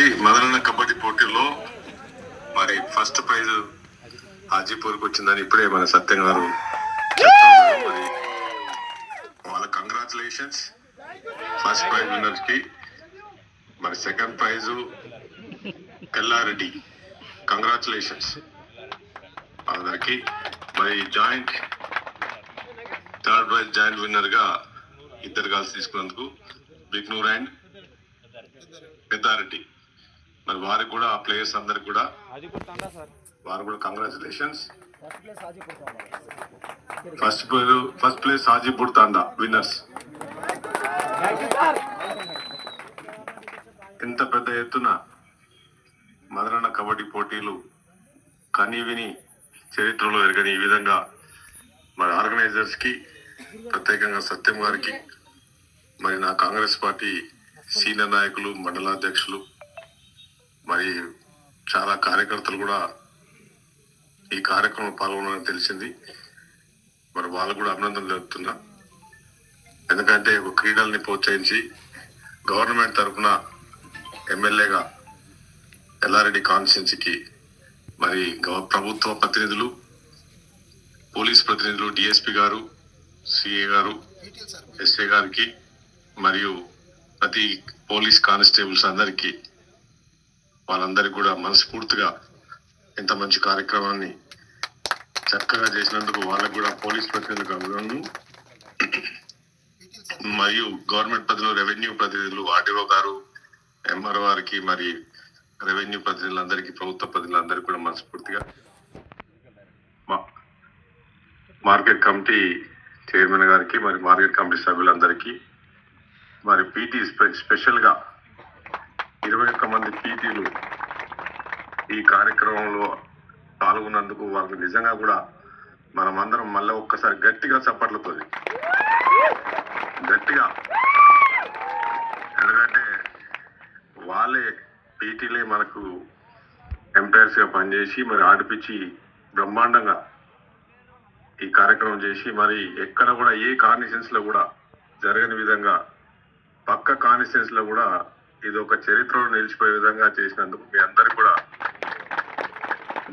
ఈ మదనన్న కబడ్డీ పోటీలో మరి ఫస్ట్ ప్రైజ్ హాజీపూర్కి వచ్చిందని ఇప్పుడే మన సత్యం గారు మరి వాళ్ళ కంగ్రాచులేషన్స్ ఫస్ట్ ప్రైజ్ విన్నర్స్కి మరి సెకండ్ ప్రైజ్ కల్లారెడ్డి. కంగ్రాచులేషన్స్ అందరికి మరి జాయింట్ థర్డ్ ప్రైజ్ జాయింట్ విన్నర్గా ఇద్దరు కలిసి తీసుకున్నందుకు బిగ్నూర్ అండ్ పెద్దారెడ్డి. మరి వారికి కూడా ఆ ప్లేయర్స్ అందరికి కూడా వారు కూడా కంగ్రాచులేషన్స్ ఫస్ట్ తండా first place Hajipur Tanda winners ఇంత పెద్ద ఎత్తున మదనన్న కబడ్డీ పోటీలు కని విని చరిత్రలో ఎరగని ఈ విధంగా మరి ఆర్గనైజర్స్కి ప్రత్యేకంగా సత్యం గారికి మరి నా కాంగ్రెస్ పార్టీ సీనియర్ నాయకులు మండలాధ్యక్షులు మరి చాలా కార్యకర్తలు కూడా ఈ కార్యక్రమం పాల్గొనని తెలిసింది. మరి వాళ్ళు కూడా అభినందనలు తెలుపుతున్నా. ఎందుకంటే ఒక క్రీడల్ని ప్రోత్సహించి గవర్నమెంట్ తరఫున ఎమ్మెల్యేగా ఎల్లారెడ్డి కాన్స్టిట్యున్సీకి మరి ప్రభుత్వ ప్రతినిధులు పోలీస్ ప్రతినిధులు డిఎస్పి గారు సిఏ గారు ఎస్ఏ గారికి మరియు ప్రతి పోలీస్ కానిస్టేబుల్స్ అందరికీ వాళ్ళందరికీ కూడా మనస్ఫూర్తిగా ఇంత మంచి కార్యక్రమాన్ని చక్కగా చేసినందుకు వాళ్ళకు కూడా పోలీస్ ప్రతినిధులకు అభినందనలు. మరియు గవర్నమెంట్ ప్రతినిధులు రెవెన్యూ ప్రతినిధులు ఆర్డీఓ గారు ఎంఆర్ఓ వారికి మరి రెవెన్యూ ప్రతినిధులందరికీ ప్రభుత్వ ప్రతినిధులందరికీ కూడా మనస్ఫూర్తిగా మా- మార్కెట్ కమిటీ చైర్మన్ గారికి మరి మార్కెట్ కమిటీ సభ్యులందరికీ మరి పీటీ స్పె స్పెషల్గా ఇరవై ఒక్క మంది పీటీలు ఈ కార్యక్రమంలో పాల్గొన్నందుకు వాళ్ళకి నిజంగా కూడా మనమందరం మళ్ళీ ఒక్కసారి గట్టిగా చప్పట్లతో గట్టిగా. ఎందుకంటే వాళ్ళే పీటీలే మనకు ఎంపైర్స్గా పనిచేసి మరి ఆడిపించి బ్రహ్మాండంగా ఈ కార్యక్రమం చేసి మరి ఎక్కడ కూడా ఏ కాన్స్టిట్యూన్స్లో కూడా జరగని విధంగా పక్క కాన్స్టిట్యూన్స్లో కూడా ఇది ఒక చరిత్రలో నిలిచిపోయే విధంగా చేసినందుకు మీ అందరికి కూడా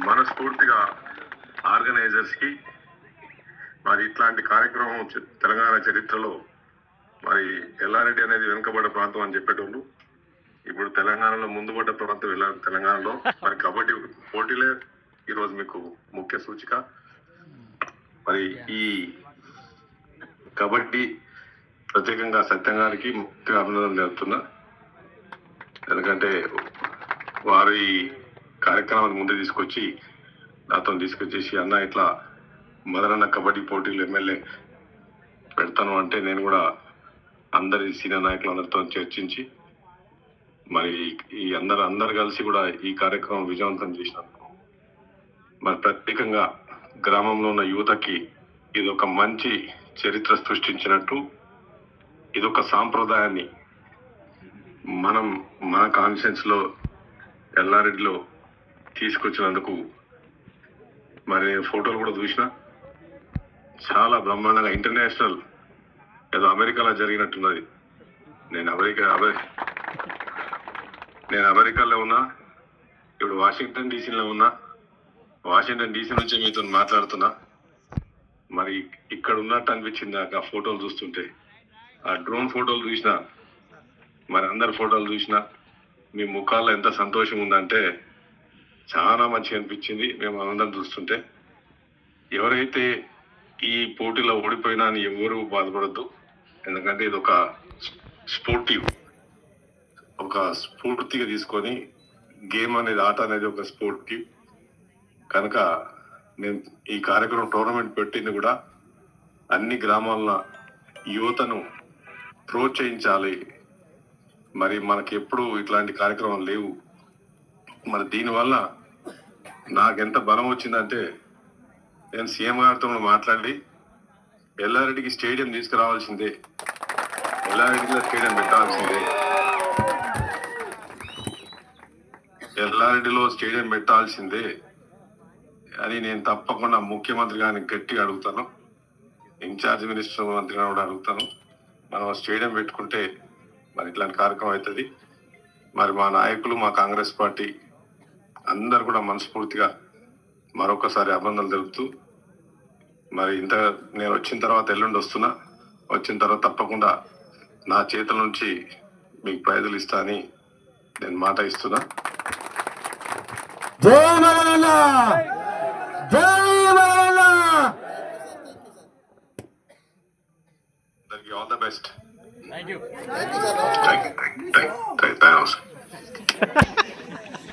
మనస్ఫూర్తిగా ఆర్గనైజర్స్కి మరి ఇట్లాంటి కార్యక్రమం తెలంగాణ చరిత్రలో మరి ఎల్లారెడ్డి అనేది వెనుకబడ్డ ప్రాంతం అని చెప్పేటోళ్ళు. ఇప్పుడు తెలంగాణలో ముందుపడ్డ ప్రాంతం ఎలా తెలంగాణలో? మరి కబడ్డీ పోటీలే ఈరోజు మీకు ముఖ్య సూచిక. మరి ఈ కబడ్డీ ప్రత్యేకంగా సత్యం గారికి ముఖ్య అభినందనలు చెప్తున్నా ఎందుకంటే వారు ఈ కార్యక్రమాన్ని ముందు తీసుకొచ్చి నాతో తీసుకొచ్చేసి అన్న ఇట్లా మదనన్న కబడ్డీ పోటీలు ఎమ్మెల్యే పెడతాను అంటే నేను కూడా అందరి సీనియర్ నాయకులందరితో చర్చించి మరి ఈ అందరు అందరు కలిసి కూడా ఈ కార్యక్రమం విజయవంతం చేసినందుకు. మరి ప్రత్యేకంగా గ్రామంలో ఉన్న యువతకి ఇది ఒక మంచి చరిత్ర సృష్టించినట్టు ఇది ఒక సాంప్రదాయాన్ని మనం మన కాన్షియన్స్లో ఎల్లారెడ్డిలో తీసుకొచ్చినందుకు మరి నేను ఫోటోలు కూడా చూసిన. చాలా బ్రహ్మాండంగా ఇంటర్నేషనల్ ఏదో అమెరికాలో జరిగినట్టున్నది. నేను అమెరికా నేను అమెరికాలో ఉన్నా ఇప్పుడు వాషింగ్టన్ డీసీలో ఉన్నా వాషింగ్టన్ డీసీ నుంచి మీతో మాట్లాడుతున్నా. మరి ఇక్కడ ఉన్నట్టు అనిపించింది నాకు ఆ ఫోటోలు చూస్తుంటే. ఆ డ్రోన్ ఫోటోలు చూసినా మరి అందరి ఫోటోలు చూసిన మీ ముఖాల్లో ఎంత సంతోషం ఉందంటే చాలా మంచిగా అనిపించింది మేము అందరం చూస్తుంటే. ఎవరైతే ఈ పోటీలో ఓడిపోయినా అని ఎవరు బాధపడద్దు. ఎందుకంటే ఇది ఒక స్పోర్టివ్ ఒక స్ఫూర్తిగా తీసుకొని గేమ్ అనేది ఆట అనేది ఒక స్పోర్టివ్. కనుక నేను ఈ కార్యక్రమం టోర్నమెంట్ పెట్టింది కూడా అన్ని గ్రామాల యువతను ప్రోత్సహించాలి మరి మనకి ఎప్పుడు ఇట్లాంటి కార్యక్రమం లేవు. మరి దీనివల్ల నాకు ఎంత బలం వచ్చిందంటే నేను సీఎం గారితో మాట్లాడి ఎల్లారెడ్డికి స్టేడియం తీసుకురావాల్సిందే. ఎల్లారెడ్డిలో స్టేడియం పెట్టాల్సిందే. ఎల్లారెడ్డిలో స్టేడియం పెట్టాల్సిందే అని నేను తప్పకుండా ముఖ్యమంత్రి గారిని గట్టిగా అడుగుతాను. ఇన్ఛార్జ్ మినిస్టర్ మంత్రి గారిని కూడా అడుగుతాను. మనం స్టేడియం పెట్టుకుంటే మరి ఇట్లాంటి కార్యక్రమం అవుతుంది. మరి మా నాయకులు మా కాంగ్రెస్ పార్టీ అందరు కూడా మనస్ఫూర్తిగా మరొకసారి అభినందనలు తెలుపుతూ మరి ఇంత నేను వచ్చిన తర్వాత ఎల్లుండి వస్తున్నా. వచ్చిన తర్వాత తప్పకుండా నా చేతుల నుంచి మీకు ప్రైజులు ఇస్తా అని నేను మాట ఇస్తున్నా. All the best. Thank you. Thank you. Thank, thank, thank, thank